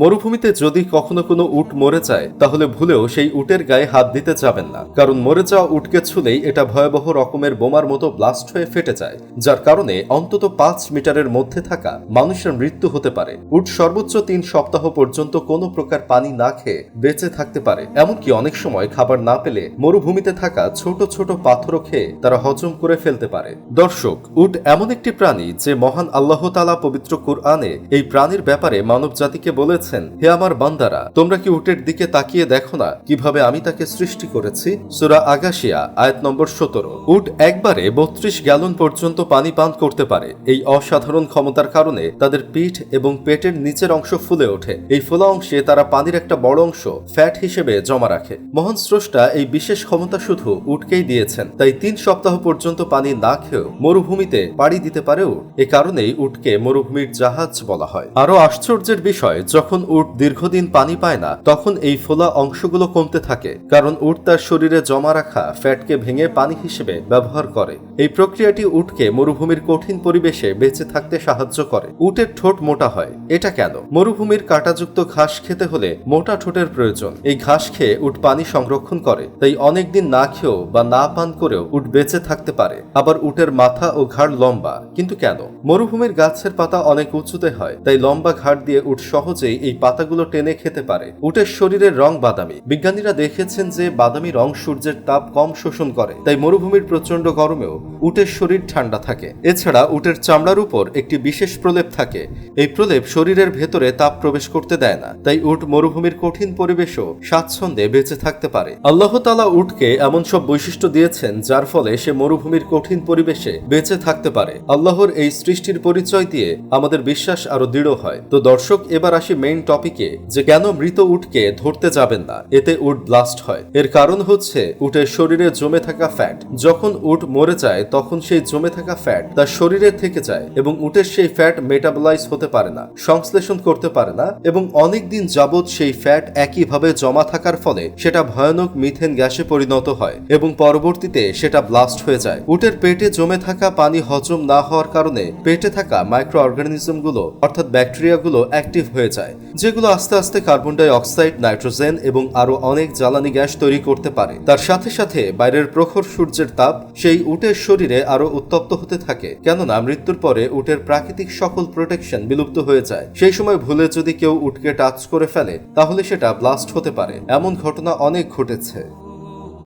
মরুভূমিতে যদি কখনো কোনো উট মরে যায়, তাহলে ভুলেও সেই উটের গায়ে হাত দিতে যাবেন না। কারণ মরে যাওয়া উটকে ছুলেই এটা ভয়াবহ রকমের বোমার মতো ব্লাস্ট হয়ে ফেটে যায়, যার কারণে অন্তত পাঁচ মিটারের মধ্যে থাকা মানুষের মৃত্যু হতে পারে। উট সর্বোচ্চ তিন সপ্তাহ পর্যন্ত কোনো প্রকার পানি না খেয়ে বেঁচে থাকতে পারে। এমনকি অনেক সময় খাবার না পেলে মরুভূমিতে থাকা ছোট ছোট পাথরও খেয়ে তারা হজম করে ফেলতে পারে। দর্শক, উট এমন একটি প্রাণী যে মহান আল্লাহ তালা পবিত্র কুরআনে এই প্রাণীর ব্যাপারে মানব জাতিকে বলেছেন, হে আমার বান্দারা, তোমরা কি উটের দিকে তাকিয়ে দেখো না? কীভাবে আমি তাকে সৃষ্টি করেছি? সুরা আগাশিয়া, আয়াত নম্বর সতেরো। উট একবারে বত্রিশ গ্যালন পর্যন্ত পানি পান করতে পারে। এই অসাধারণ ক্ষমতার কারণে তাদের পিঠ এবং পেটের নিচের অংশ ফুলে ওঠে। এই ফোলা অংশে তারা পানির একটা বড় অংশ ফ্যাট হিসেবে জমা রাখে। মহান স্রষ্টা এই বিশেষ ক্ষমতা শুধু উটকেই দিয়েছেন। তাই তিন সপ্তাহ পর্যন্ত পানি না খেয়েও মরুভূমিতে পাড়ি দিতে পারে উট। এ কারণেই উটকে মরুভূমির জাহাজ বলা হয়। আরও আশ্চর্যের বিষয়, যখন উট দীর্ঘদিন পানি পায় না, তখন এই ফোলা অংশগুলো কমতে থাকে, কারণ উট তার শরীরে জমা রাখা ফ্যাটকে ভেঙে পানি হিসেবে ব্যবহার করে। এই প্রক্রিয়াটি উটকে মরুভূমির কঠিন পরিবেশে বেঁচে থাকতে সাহায্য করে। উটের ঠোঁট মোটা হয়। এটা কেন? মরুভূমির কাঁটাযুক্ত ঘাস খেতে হলে মোটা ঠোঁটের প্রয়োজন। এই ঘাস খেয়ে উট পানি সংরক্ষণ করে। তাই অনেকদিন না খেয়েও বা না পান করেও উট বেঁচে থাকতে পারে। আবার উটের মাথা ও ঘাড় লম্বা। কিন্তু কেন? মরুভূমির গাছের পাতা অনেক উঁচুতে হয়, তাই লম্বা ঘাড় দিয়ে উট সহজেই এই পাতাগুলো টেনে খেতে পারে। উটের শরীরের রং বাদামি। বিজ্ঞানীরা দেখেছেন যে বাদামি রং সূর্যের তাপ কম শোষণ করে, তাই মরুভূমির প্রচণ্ড গরমেও উটের শরীর ঠান্ডা থাকে। এছাড়া উটের চামড়ার উপর একটি বিশেষ প্রলেপ থাকে। এই প্রলেপ শরীরের ভেতরে তাপ প্রবেশ করতে দেয় না, তাই উট মরুভূমির কঠিন পরিবেশও স্বাচ্ছন্দ্যে বেঁচে থাকতে পারে। আল্লাহ তালা উটকে এমন সব বৈশিষ্ট্য দিয়েছেন, যার ফলে সে মরুভূমির কঠিন পরিবেশে বেঁচে থাকতে পারে। আল্লাহর এই সৃষ্টির পরিচয় দিয়ে আমাদের বিশ্বাস আরও দৃঢ় হয়। তো দর্শক, এবার আসি মেইন টপিকে যে কেন মৃত উটকে ধরতে যাবেন না, এতে উট ব্লাস্ট হয়। এর কারণ হচ্ছে, উটের শরীরে জমে থাকা ফ্যাট যখন উট মরে যায়, তখন সেই জমে থাকা ফ্যাট তার শরীরে থেকে যায় এবং উটের সেই ফ্যাট মেটাবলাইজ হতে পারে না, সংশ্লেষণ করতে পারে না এবং অনেক দিন যাবৎ সেই ফ্যাট একইভাবে জমা থাকার ফলে সেটা ভয়ানক মিথেন গ্যাসে পরিণত হয় এবং পরবর্তীতে সেটা ব্লাস্ট হয়ে যায়। উটের পেটে জমে থাকা পানি হজম না হওয়ার কারণে পেটে থাকা মাইক্রো অর্গানিজমগুলো অর্থাৎ ব্যাকটেরিয়াগুলো অ্যাক্টিভ হয়ে যায়। যেগুলো আস্তে আস্তে কার্বন ডাই অক্সাইড নাইট্রোজেন এবং আরও অনেক জ্বালানি গ্যাস তৈরি করতে পারে। তার সাথে সাথে বাইরের প্রখর সূর্যের তাপ সেই উটের শরীরে আরও উত্তপ্ত হতে থাকে, কেননা মৃত্যুর পরে উটের প্রাকৃতিক সকল প্রোটেকশন বিলুপ্ত হয়ে যায়। সেই সময় ভুলে যদি কেউ উটকে টাচ করে ফেলে, তাহলে সেটা ব্লাস্ট হতে পারে। এমন ঘটনা অনেক ঘটেছে।